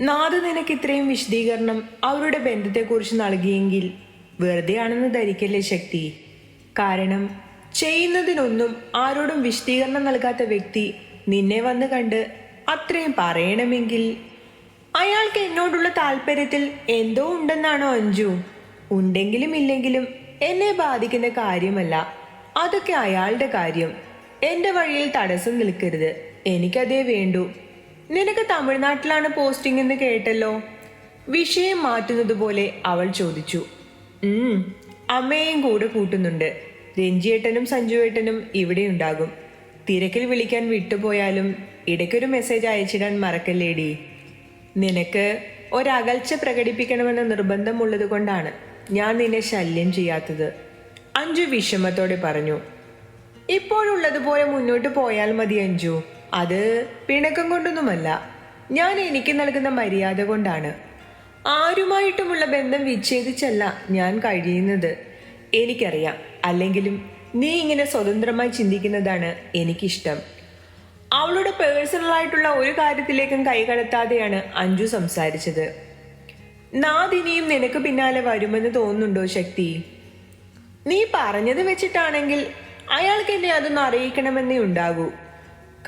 നാദ് നിനക്ക് ഇത്രയും വിശദീകരണം അവരുടെ ബന്ധത്തെക്കുറിച്ച് നൽകിയെങ്കിൽ വെറുതെയാണെന്ന് ധരിക്കല്ലേ ശക്തി? കാരണം ചെയ്യുന്നതിനൊന്നും ആരോടും വിശദീകരണം നൽകാത്ത വ്യക്തി നിന്നെ വന്ന് കണ്ട് അത്രയും പറയണമെങ്കിൽ അയാൾക്ക് എന്നോടുള്ള താല്പര്യത്തിൽ എന്തോ ഉണ്ടെന്നാണോ അഞ്ജു? ഉണ്ടെങ്കിലും ഇല്ലെങ്കിലും എന്നെ ബാധിക്കുന്ന കാര്യമല്ല. അതൊക്കെ അയാളുടെ കാര്യം. എന്റെ വഴിയിൽ തടസ്സം നിൽക്കരുത്. എനിക്കതേ വേണ്ടൂ. നിനക്ക് തമിഴ്നാട്ടിലാണ് പോസ്റ്റിംഗ് എന്ന് കേട്ടല്ലോ? വിഷയം മാറ്റുന്നത് പോലെ അവൾ ചോദിച്ചു. അമ്മയെയും കൂടെ കൂട്ടുന്നുണ്ട്. രഞ്ജിയേട്ടനും സഞ്ജുവേട്ടനും ഇവിടെ ഉണ്ടാകും. തിരക്കിൽ വിളിക്കാൻ വിട്ടുപോയാലും ഇടയ്ക്കൊരു മെസ്സേജ് അയച്ചിടാൻ മറക്കല്ലേടി. നിനക്ക് ഒരകൽച്ച പ്രകടിപ്പിക്കണമെന്ന നിർബന്ധമുള്ളത് കൊണ്ടാണ് ഞാൻ നിന്നെ ശല്യം ചെയ്യാത്തത്. അഞ്ജു വിഷമത്തോടെ പറഞ്ഞു. ഇപ്പോഴുള്ളതുപോലെ മുന്നോട്ട് പോയാൽ മതി അഞ്ജു. അത് പിണക്കം കൊണ്ടൊന്നുമല്ല. ഞാൻ എനിക്ക് നൽകുന്ന മര്യാദ കൊണ്ടാണ്. ആരുമായിട്ടുമുള്ള ബന്ധം വിച്ഛേദിച്ചല്ല ഞാൻ കഴിയുന്നത്. എനിക്കറിയാം. അല്ലെങ്കിലും നീ ഇങ്ങനെ സ്വതന്ത്രമായി ചിന്തിക്കുന്നതാണ് എനിക്കിഷ്ടം. അവളുടെ പേഴ്സണലായിട്ടുള്ള ഒരു കാര്യത്തിലേക്കും കൈകടത്താതെയാണ് അഞ്ജു സംസാരിച്ചത്. നാദിനിയും നിനക്ക് പിന്നാലെ വരുമെന്ന് തോന്നുന്നുണ്ടോ ശക്തി? നീ പറഞ്ഞത് വെച്ചിട്ടാണെങ്കിൽ അയാൾക്ക് എന്നെ അതൊന്ന് അറിയിക്കണമെന്നേ ഉണ്ടാകൂ.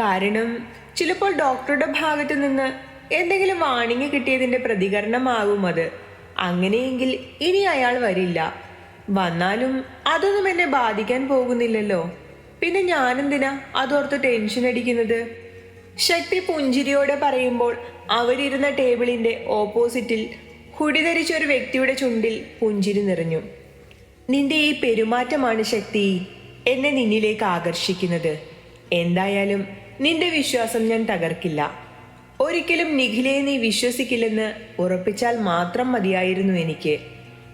കാരണം ചിലപ്പോൾ ഡോക്ടറുടെ ഭാഗത്ത് നിന്ന് എന്തെങ്കിലും വാണിംഗ് കിട്ടിയതിന്റെ പ്രതികരണമാകും അത്. അങ്ങനെയെങ്കിൽ ഇനി അയാൾ വരില്ല. വന്നാലും അതൊന്നും എന്നെ ബാധിക്കാൻ പോകുന്നില്ലല്ലോ. പിന്നെ ഞാനെന്തിനാ അതോർത്ത് ടെൻഷൻ അടിക്കുന്നത്? ശക്തി പുഞ്ചിരിയോടെ പറയുമ്പോൾ അവരിരുന്ന ടേബിളിന്റെ ഓപ്പോസിറ്റിൽ ഹുടി ധരിച്ച ഒരു വ്യക്തിയുടെ ചുണ്ടിൽ പുഞ്ചിരി നിറഞ്ഞു. നിന്റെ ഈ പെരുമാറ്റമാണ് ശക്തി എന്നെ നിന്നിലേക്ക് ആകർഷിക്കുന്നത്. എന്തായാലും നിന്റെ വിശ്വാസം ഞാൻ തകർക്കില്ല. ഒരിക്കലും നിഖിലയെ നീ വിശ്വസിക്കില്ലെന്ന് ഉറപ്പിച്ചാൽ മാത്രം മതിയായിരുന്നു എനിക്ക്.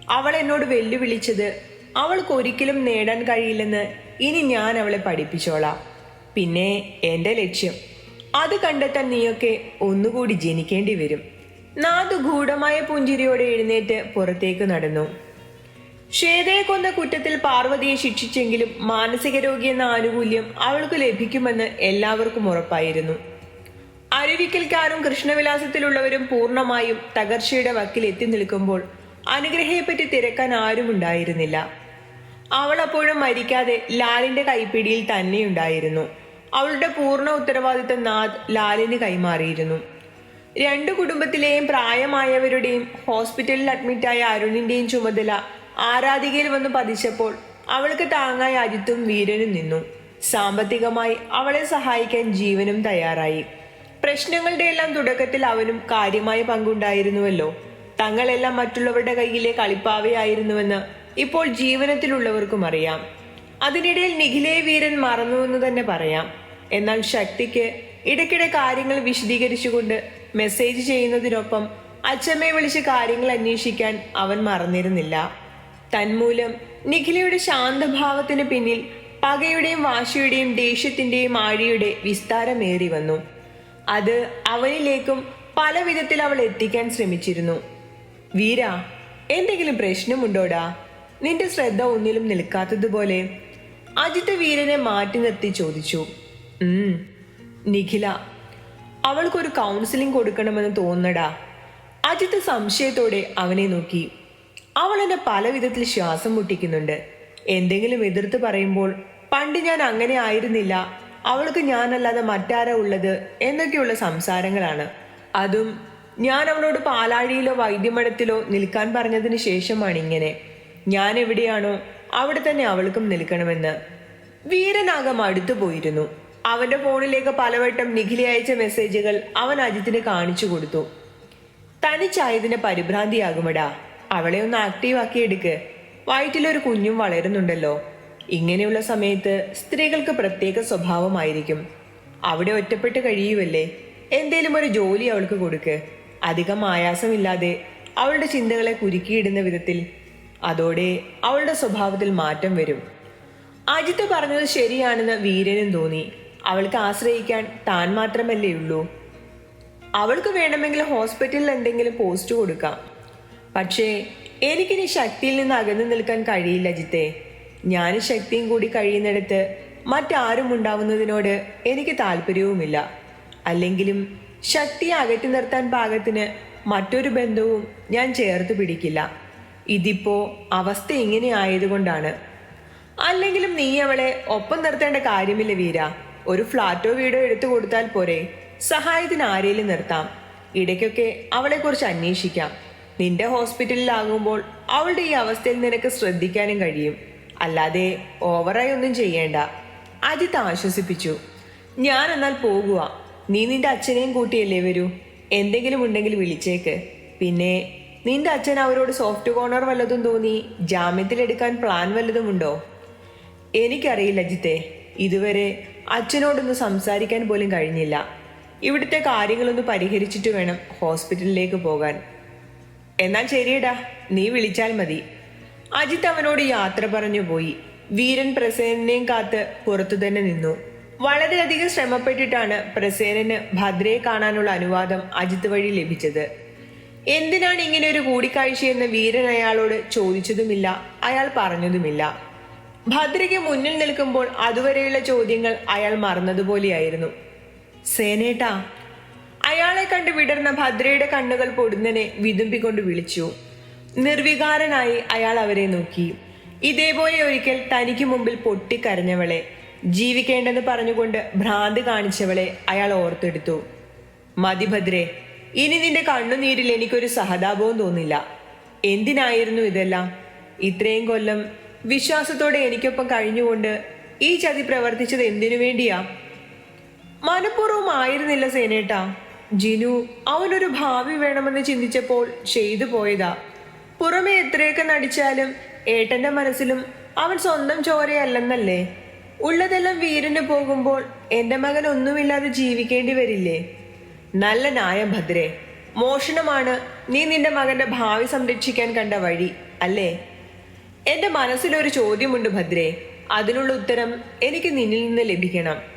അവൾ എന്നോട് വെല്ലുവിളിച്ചത് അവൾക്ക് ഒരിക്കലും നേടാൻ കഴിയില്ലെന്ന് ഇനി ഞാൻ അവളെ പഠിപ്പിച്ചോളാം. പിന്നെ എന്റെ ലക്ഷ്യം അത് കണ്ടെത്താൻ നീയൊക്കെ ഒന്നുകൂടി ജനിക്കേണ്ടി വരും. നാദ് ഗൂഢമായ പുഞ്ചിരിയോടെ എഴുന്നേറ്റ് പുറത്തേക്ക് നടന്നു. ശ്വേതയെ കൊന്ന കുറ്റത്തിൽ പാർവതിയെ ശിക്ഷിച്ചെങ്കിലും മാനസിക രോഗി എന്ന ആനുകൂല്യം അവൾക്ക് ലഭിക്കുമെന്ന് എല്ലാവർക്കും ഉറപ്പായിരുന്നു. അരുവിക്കൽക്കാരും കൃഷ്ണവിലാസത്തിലുള്ളവരും പൂർണമായും തകർച്ചയുടെ വക്കിൽ എത്തി നിൽക്കുമ്പോൾ അനുഗ്രഹയെപ്പറ്റി തിരക്കാൻ ആരും ഉണ്ടായിരുന്നില്ല. അവൾ അപ്പോഴും മരിക്കാതെ ലാലിന്റെ കൈപ്പിടിയിൽ തന്നെയുണ്ടായിരുന്നു അവളുടെ പൂർണ ഉത്തരവാദിത്തം നാഥ് ലാലിന് കൈമാറിയിരുന്നു. രണ്ടു കുടുംബത്തിലെയും പ്രായമായവരുടെയും ഹോസ്പിറ്റലിൽ അഡ്മിറ്റായ അരുണിന്റെയും ചുമതല ആരാധികയിൽ വന്ന് പതിച്ചപ്പോൾ അവൾക്ക് താങ്ങായി അജിത്തും വീരനും നിന്നു. സാമ്പത്തികമായി അവളെ സഹായിക്കാൻ ജീവനും തയ്യാറായി. പ്രശ്നങ്ങളുടെ എല്ലാം തുടക്കത്തിൽ അവനും കാര്യമായ പങ്കുണ്ടായിരുന്നുവല്ലോ. തങ്ങളെല്ലാം മറ്റുള്ളവരുടെ കയ്യിലെ കളിപ്പാവയായിരുന്നുവെന്ന് ഇപ്പോൾ ജീവനത്തിലുള്ളവർക്കും അറിയാം. അതിനിടയിൽ നിഖിലേ വീരൻ മറന്നുവെന്ന് തന്നെ പറയാം. എന്നാൽ ശക്തിക്ക് ഇടയ്ക്കിടെ കാര്യങ്ങൾ വിശദീകരിച്ചുകൊണ്ട് മെസ്സേജ് ചെയ്യുന്നതിനൊപ്പം അച്ഛമ്മയെ വിളിച്ച് കാര്യങ്ങൾ അന്വേഷിക്കാൻ അവൻ മറന്നിരുന്നില്ല. തന്മൂലം നിഖിലയുടെ ശാന്തഭാവത്തിന് പിന്നിൽ പകയുടെയും വാശിയുടെയും ദേഷ്യത്തിന്റെയും ആഴിയുടെ വിസ്താരമേറി വന്നു. അത് അവനിലേക്കും പല വിധത്തിൽ അവൾ എത്തിക്കാൻ ശ്രമിച്ചിരുന്നു. വീര എന്തെങ്കിലും പ്രശ്നമുണ്ടോടാ? നിന്റെ ശ്രദ്ധ ഒന്നിലും നിൽക്കാത്തതുപോലെ അജിത്ത് വീരനെ മാറ്റി നിർത്തി ചോദിച്ചു. നിഖില അവൾക്കൊരു കൗൺസിലിംഗ് കൊടുക്കണമെന്ന് തോന്നടാ. അജിത്ത് സംശയത്തോടെ അവനെ നോക്കി. അവൾ എന്നെ പല വിധത്തിൽ ശ്വാസം മുട്ടിക്കുന്നുണ്ട്. എന്തെങ്കിലും എതിർത്ത് പറയുമ്പോൾ പണ്ട് ഞാൻ അങ്ങനെ ആയിരുന്നില്ല. അവൾക്ക് ഞാനല്ലാതെ മറ്റാരാ ഉള്ളത്? എന്നൊക്കെയുള്ള സംസാരങ്ങളാണ്. അതും ഞാൻ അവളോട് പാലാഴിയിലോ വൈദ്യമഠത്തിലോ നിൽക്കാൻ പറഞ്ഞതിന് ശേഷമാണ് ഇങ്ങനെ. ഞാൻ എവിടെയാണോ അവിടെ തന്നെ അവൾക്കും നിൽക്കണമെന്ന്. വീരനാഗം അടുത്തു പോയിരുന്നു. അവന്റെ ഫോണിലേക്ക് പലവട്ടം നിഖിലി അയച്ച മെസ്സേജുകൾ അവൻ അജിത്തിന് കാണിച്ചു കൊടുത്തു. തനിച്ചായതിന് പരിഭ്രാന്തിയാകുമടാ. അവളെ ഒന്ന് ആക്റ്റീവ് ആക്കി എടുക്ക്. വയറ്റിലൊരു കുഞ്ഞും വളരുന്നുണ്ടല്ലോ. ഇങ്ങനെയുള്ള സമയത്ത് സ്ത്രീകൾക്ക് പ്രത്യേക സ്വഭാവമായിരിക്കും. അവിടെ ഒറ്റപ്പെട്ട് കഴിയുവല്ലേ? എന്തേലും ഒരു ജോലി അവൾക്ക് കൊടുക്ക്. അധികം ആയാസമില്ലാതെ അവളുടെ ചിന്തകളെ കുരുക്കിയിടുന്ന വിധത്തിൽ അതോടെ അവളുടെ സ്വഭാവത്തിൽ മാറ്റം വരും. അജിത്ത് പറഞ്ഞത് ശരിയാണെന്ന് വീരനും തോന്നി. അവൾക്ക് ആശ്രയിക്കാൻ താൻ മാത്രമല്ലേ ഉള്ളൂ. അവൾക്ക് വേണമെങ്കിൽ ഹോസ്പിറ്റലിൽ എന്തെങ്കിലും പോസ്റ്റ് കൊടുക്കാം. പക്ഷേ എനിക്കിനി ശക്തിയിൽ നിന്ന് അകന്നു നിൽക്കാൻ കഴിയില്ല ജിത്തെ. ഞാൻ ശക്തിയും കൂടി കഴിയുന്നിടത്ത് മറ്റാരും ഉണ്ടാവുന്നതിനോട് എനിക്ക് താല്പര്യവുമില്ല. അല്ലെങ്കിലും ശക്തിയെ അകറ്റി നിർത്താൻ പാകത്തിന് മറ്റൊരു ബന്ധവും ഞാൻ ചേർത്ത് പിടിക്കില്ല. ഇതിപ്പോ അവസ്ഥ ഇങ്ങനെ ആയതുകൊണ്ടാണ്. അല്ലെങ്കിലും നീ അവളെ ഒപ്പം നിർത്തേണ്ട കാര്യമില്ല വീര. ഒരു ഫ്ലാറ്റോ വീടോ എടുത്തു കൊടുത്താൽ പോരെ. സഹായത്തിന് ആരേലും നിർത്താം. ഇടയ്ക്കൊക്കെ അവളെക്കുറിച്ച് അന്വേഷിക്കാം. നിന്റെ ഹോസ്പിറ്റലിലാകുമ്പോൾ അവളുടെ ഈ അവസ്ഥയിൽ നിനക്ക് ശ്രദ്ധിക്കാനും കഴിയും. അല്ലാതെ ഓവറായി ഒന്നും ചെയ്യേണ്ട. അജിത്ത് ആശ്വസിപ്പിച്ചു. ഞാൻ എന്നാൽ പോകുക നീ നിന്റെ അച്ഛനെയും കൂട്ടിയല്ലേ വരൂ. എന്തെങ്കിലും ഉണ്ടെങ്കിൽ വിളിച്ചേക്ക്. പിന്നെ നിന്റെ അച്ഛൻ അവരോട് സോഫ്റ്റ് കോർണർ വല്ലതും തോന്നി ജാമ്യത്തിൽ എടുക്കാൻ പ്ലാൻ വല്ലതും ഉണ്ടോ? എനിക്കറിയില്ല അജിത്തെ. ഇതുവരെ അച്ഛനോടൊന്ന് സംസാരിക്കാൻ പോലും കഴിഞ്ഞില്ല. ഇവിടുത്തെ കാര്യങ്ങളൊന്ന് പരിഹരിച്ചിട്ട് വേണം ഹോസ്പിറ്റലിലേക്ക് പോകാൻ. എന്നാൽ ശരിയടാ നീ വിളിച്ചാൽ മതി. അജിത് അവനോട് യാത്ര പറഞ്ഞു പോയി. വീരൻ പ്രസേനനെയും കാത്ത് പുറത്തു തന്നെ നിന്നു. വളരെയധികം ശ്രമപ്പെട്ടിട്ടാണ് പ്രസേനന് ഭദ്രയെ കാണാനുള്ള അനുവാദം അജിത് വഴി ലഭിച്ചത്. എന്തിനാണ് ഇങ്ങനെ ഒരു കൂടിക്കാഴ്ചയെന്ന് വീരൻ അയാളോട് ചോദിച്ചതുമില്ല അയാൾ പറഞ്ഞതുമില്ല. ഭദ്രയ്ക്ക് മുന്നിൽ നിൽക്കുമ്പോൾ അതുവരെയുള്ള ചോദ്യങ്ങൾ അയാൾ മറന്നതുപോലെയായിരുന്നു. സേനേട്ടാ അയാളെ കണ്ട് വിടർന്ന ഭദ്രയുടെ കണ്ണുകൾ പൊടുന്നനെ വിതുമ്പിക്കൊണ്ട് വിളിച്ചു. നിർവികാരനായി അയാൾ അവരെ നോക്കി. ഇതേപോലെ ഒരിക്കൽ തനിക്ക് മുമ്പിൽ പൊട്ടിക്കരഞ്ഞവളെ ജീവിക്കേണ്ടെന്ന് പറഞ്ഞുകൊണ്ട് ഭ്രാന്ത് കാണിച്ചവളെ അയാൾ ഓർത്തെടുത്തു. മതി ഭദ്രേ ഇനി നിന്റെ കണ്ണുനീരിൽ എനിക്കൊരു സഹതാപവും തോന്നില്ല. എന്തിനായിരുന്നു ഇതെല്ലാം? ഇത്രയും കൊല്ലം വിശ്വാസത്തോടെ എനിക്കൊപ്പം കഴിഞ്ഞുകൊണ്ട് ഈ ചതി പ്രവർത്തിച്ചത് എന്തിനു വേണ്ടിയാ? മനഃപൂർവം ആയിരുന്നില്ല സേനേട്ടാ. ജിനു അവനൊരു ഭാവി വേണമെന്ന് ചിന്തിച്ചപ്പോൾ ചെയ്തു പോയതാ. പുറമെ എത്രയൊക്കെ നടിച്ചാലും ഏട്ടന്റെ മനസ്സിലും അവൻ സ്വന്തം ചോരയല്ലെന്നല്ലേ? ഉള്ളതെല്ലാം വീരന് പോകുമ്പോൾ എന്റെ മകൻ ഒന്നുമില്ലാതെ ജീവിക്കേണ്ടി വരില്ലേ? നല്ല ന്യായം ഭദ്രേ. മോഷണമാണ് നീ നിന്റെ മകന്റെ ഭാവി സംരക്ഷിക്കാൻ കണ്ട വഴി അല്ലേ? എന്റെ മനസ്സിലൊരു ചോദ്യമുണ്ട് ഭദ്രേ. അതിനുള്ള ഉത്തരം എനിക്ക് നിന്നിൽ നിന്ന് ലഭിക്കണം.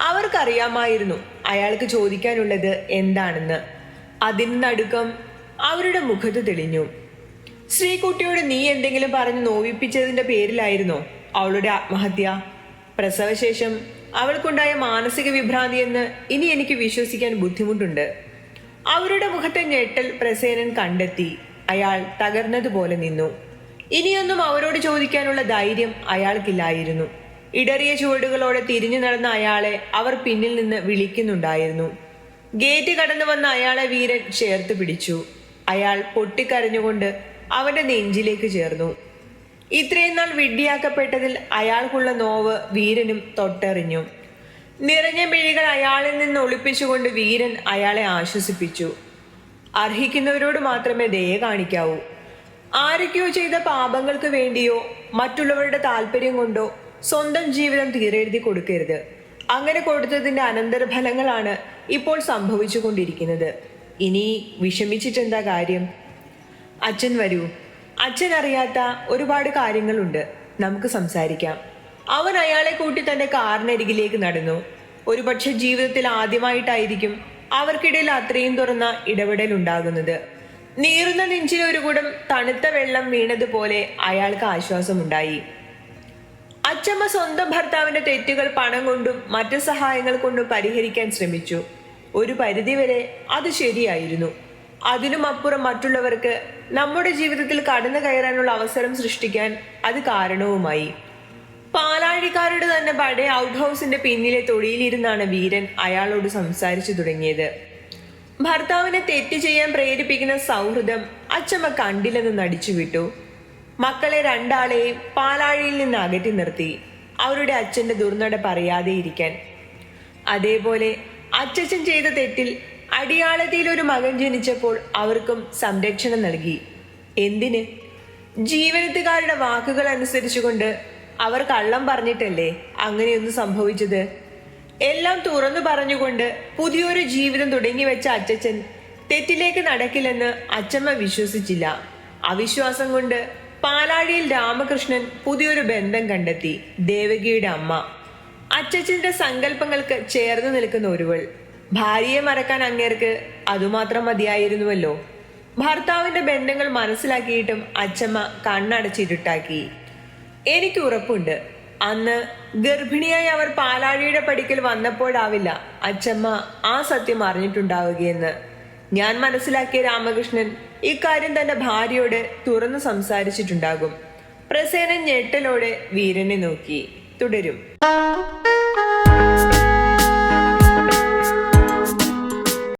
അവർക്കറിയാമായിരുന്നു അയാൾക്ക് ചോദിക്കാനുള്ളത് എന്താണെന്ന്. അതിന് നടുക്കം അവരുടെ മുഖത്ത് തെളിഞ്ഞു. ശ്രീകുട്ടിയോട് നീ എന്തെങ്കിലും പറഞ്ഞ് നോവിപ്പിച്ചതിന്റെ പേരിലായിരുന്നോ അവളുടെ ആത്മഹത്യ? പ്രസവശേഷം അവൾക്കുണ്ടായ മാനസിക വിഭ്രാന്തി എന്ന് ഇനി എനിക്ക് വിശ്വസിക്കാൻ ബുദ്ധിമുട്ടുണ്ട്. അവരുടെ മുഖത്തെ ഞെട്ടൽ പ്രസേനൻ കണ്ടെത്തി. അയാൾ തകർന്നതുപോലെ നിന്നു. ഇനിയൊന്നും അവരോട് ചോദിക്കാനുള്ള ധൈര്യം അയാൾക്കില്ലായിരുന്നു. ഇടറിയ ചുവടുകളോടെ തിരിഞ്ഞു നടന്ന അയാളെ അവർ പിന്നിൽ നിന്ന് വിളിക്കുന്നുണ്ടായിരുന്നു. ഗേറ്റ് കടന്നു വന്ന അയാളെ വീരൻ ചേർത്ത് പിടിച്ചു. അയാൾ പൊട്ടിക്കരഞ്ഞുകൊണ്ട് അവന്റെ നെഞ്ചിലേക്ക് ചേർന്നു. ഇത്രയും നാൾ വിഡ്ഢിയാക്കപ്പെട്ടതിൽ അയാൾക്കുള്ള നോവ് വീരനും തൊട്ടറിഞ്ഞു. നിറഞ്ഞ മിഴികൾ അയാളിൽ നിന്ന് ഒളിപ്പിച്ചുകൊണ്ട് വീരൻ അയാളെ ആശ്വസിപ്പിച്ചു. അർഹിക്കുന്നവരോട് മാത്രമേ ദയ കാണിക്കാവൂ. ആരൊക്കെയോ ചെയ്ത പാപങ്ങൾക്ക് വേണ്ടിയോ മറ്റുള്ളവരുടെ താല്പര്യം കൊണ്ടോ സ്വന്തം ജീവിതം തീരെഴുതി കൊടുക്കരുത്. അങ്ങനെ കൊടുത്തതിന്റെ അനന്തരഫലങ്ങളാണ് ഇപ്പോൾ സംഭവിച്ചു കൊണ്ടിരിക്കുന്നത് ഇനി വിഷമിച്ചിട്ടെന്താ കാര്യം? അച്ഛൻ വരൂ. അച്ഛൻ അറിയാത്ത ഒരുപാട് കാര്യങ്ങളുണ്ട്. നമുക്ക് സംസാരിക്കാം. അവൻ അയാളെ കൂട്ടി തന്റെ കാറിനരികിലേക്ക് നടന്നു. ഒരുപക്ഷെ ജീവിതത്തിൽ ആദ്യമായിട്ടായിരിക്കും അവർക്കിടയിൽ അത്രയും തുറന്ന ഇടപെടൽ ഉണ്ടാകുന്നത്. നീറുന്ന നെഞ്ചിൽ ഒരു കൂടം തണുത്ത വെള്ളം വീണതുപോലെ അയാൾക്ക് ആശ്വാസമുണ്ടായി. അച്ചമ്മ സ്വന്തം ഭർത്താവിന്റെ തെറ്റുകൾ പണം കൊണ്ടും മറ്റു സഹായങ്ങൾ കൊണ്ടും പരിഹരിക്കാൻ ശ്രമിച്ചു. ഒരു പരിധിവരെ അത് ശരിയായിരുന്നു. അതിനും അപ്പുറം മറ്റുള്ളവർക്ക് നമ്മുടെ ജീവിതത്തിൽ കടന്നു കയറാനുള്ള അവസരം സൃഷ്ടിക്കാൻ അത് കാരണവുമായി. പാലാഴിക്കാരുടെ തന്നെ പഴയ ഔട്ട് ഹൗസിന്റെ പിന്നിലെ തൊടിയിലിരുന്നാണ് വീരൻ അയാളോട് സംസാരിച്ചു തുടങ്ങിയത്. ഭർത്താവിനെ തെറ്റ് ചെയ്യാൻ പ്രേരിപ്പിക്കുന്ന സൗഹൃദം അച്ചമ്മ കണ്ടില്ലെന്ന് നടിച്ചു വിട്ടു മക്കളെ രണ്ടാളെയും പാലാഴിയിൽ നിന്ന് അകറ്റി നിർത്തി. അവരുടെ അച്ഛന്റെ ദുർനട പറയാതെ ഇരിക്കാൻ. അതേപോലെ അച്ഛൻ ചെയ്ത തെറ്റിൽ അടിയാളത്തിൽ ഒരു മകൻ ജനിച്ചപ്പോൾ അവർക്കും സംരക്ഷണം നൽകി. എന്തിന്? ജീവനത്തുകാരുടെ വാക്കുകൾ അനുസരിച്ചുകൊണ്ട് അവർ കള്ളം പറഞ്ഞിട്ടല്ലേ അങ്ങനെയൊന്നും സംഭവിച്ചത്? എല്ലാം തുറന്നു പറഞ്ഞുകൊണ്ട് പുതിയൊരു ജീവിതം തുടങ്ങി വെച്ച അച്ചച്ചൻ തെറ്റിലേക്ക് നടക്കില്ലെന്ന് അച്ചമ്മ വിശ്വസിച്ചില്ല. അവിശ്വാസം കൊണ്ട് പാലാഴിയിൽ രാമകൃഷ്ണൻ പുതിയൊരു ബന്ധം കണ്ടെത്തി ദേവകിയുടെ അമ്മ. അച്ചച്ചന്റെ സങ്കല്പങ്ങൾക്ക് ചേർന്ന് നിൽക്കുന്ന ഒരുവൾ. ഭാര്യയെ മറക്കാൻ അങ്ങേർക്ക് അതുമാത്രം മതിയായിരുന്നുവല്ലോ. ഭർത്താവിന്റെ ബന്ധങ്ങൾ മനസ്സിലാക്കിയിട്ടും അച്ചമ്മ കണ്ണടച്ചിരുട്ടാക്കി എനിക്ക് ഉറപ്പുണ്ട്. അന്ന് ഗർഭിണിയായി അവർ പാലാഴിയുടെ പടിക്കൽ വന്നപ്പോഴാവില്ല അച്ചമ്മ ആ സത്യം അറിഞ്ഞിട്ടുണ്ടാവുകയെന്ന്. ഞാൻ മനസ്സിലാക്കിയ രാമകൃഷ്ണൻ ഇക്കാര്യം തന്റെ ഭാര്യയോട് തുറന്നു സംസാരിച്ചിട്ടുണ്ടാകും. പ്രസേനൻ ഞെട്ടലോടെ വീരനെ നോക്കി. തുടരും.